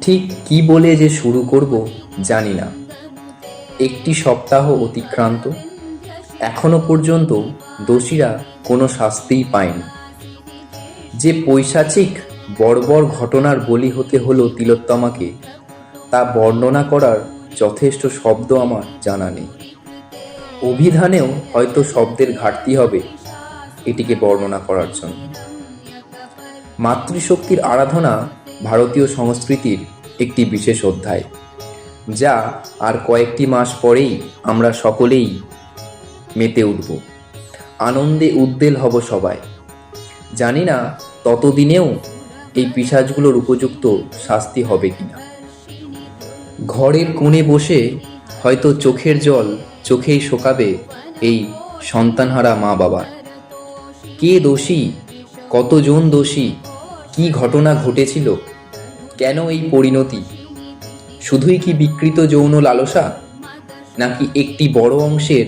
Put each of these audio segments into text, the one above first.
ঠিক কি বলে যে শুরু করব, জানি না। একটি সপ্তাহ অতিক্রান্ত। এখনও পর্যন্ত দোষীরা কোনো শাস্তিই পায়নি। যে পৈশাচিক, বর্বর ঘটনার বলি হতে হলো তিলোত্তমাকে, তা বর্ণনা করার যথেষ্ট শব্দ আমার জানা নেই। অভিধানেও হয়তো শব্দের ঘাটতি হবে এটিকে বর্ণনা করার জন্য। মাতৃশক্তির আরাধনা ভারতীয় সংস্কৃতির একটি বিশেষ অধ্যায়, যা আর কয়েকটি মাস পরেই আমরা সকলেই মেতে উঠব। আনন্দে উদ্বেল হব সবাই। জানি না ততদিনেও এই পিসাজগুলোর উপযুক্ত শাস্তি হবে কিনা। ঘরের কোণে বসে হয়তো চোখের জল চোখেই শোকাবে এই সন্তানহারা মা বাবার কে দোষী, কতজন দোষী, কি ঘটনা ঘটেছিল কেন এই পরিণতি? শুধুই কি বিকৃত যৌন লালসা? নাকি একটি বড় অংশের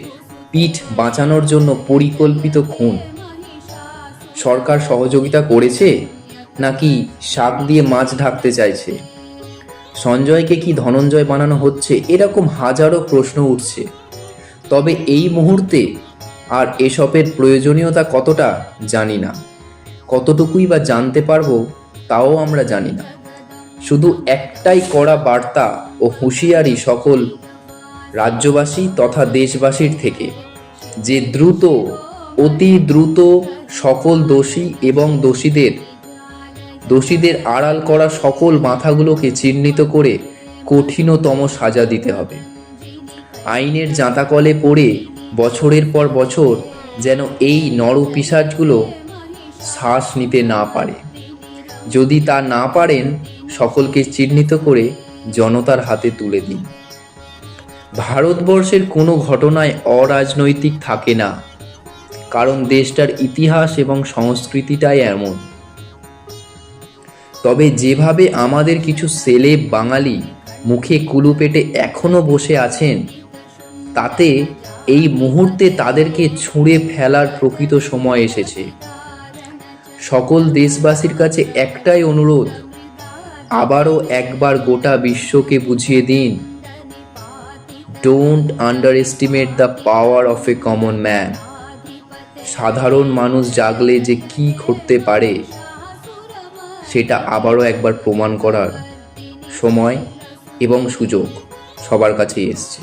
পিঠ বাঁচানোর জন্য পরিকল্পিত খুন? সরকার সহযোগিতা করেছে নাকি শাক দিয়ে মাছ ঢাকতে চাইছে? সঞ্জয়কে কি ধনঞ্জয় বানানো হচ্ছে? এরকম হাজারো প্রশ্ন উঠছে। তবে এই মুহূর্তে আর এসবের প্রয়োজনীয়তা কতটা জানি না। কতটুকুই বা জানতে পারব তাও আমরা জানি না। শুধু একটাই কড়া বার্তা ও হুঁশিয়ারি সকল রাজ্যবাসী তথা দেশবাসীর থেকে যে দ্রুত, অতি দ্রুত সকল দোষী এবং দোষীদের দোষীদের আড়াল করা সকল মাথাগুলোকে চিহ্নিত করে কঠিনতম সাজা দিতে হবে। আইনের জাঁতাকলে পড়ে বছরের পর বছর যেন এই নরপিসাজগুলো শ্বাস নিতে না পারে। যদি তা না পারেন সকলকে চিহ্নিত করে জনতার হাতে তুলে দিন। ভারতবর্ষের কোনো ঘটনায় অরাজনৈতিক থাকে না, কারণ দেশটার ইতিহাস এবং সংস্কৃতিটাই এমন। তবে যেভাবে আমাদের কিছু সেলেব বাঙালি মুখে কুলু পেটে এখনও বসে আছেন, তাতে এই মুহূর্তে তাদেরকে ছুঁড়ে ফেলার প্রকৃত সময় এসেছে। সকল দেশবাসীর কাছে একটাই অনুরোধ আবারও একবার গোটা বিশ্বকে বুঝিয়ে দিন। Don't underestimate the power of a common man সাধারণ মানুষ জাগলে যে কি ঘটতে পারে, সেটা আবারও একবার প্রমাণ করার সময় এবং সুযোগ সবার কাছেই এসছে।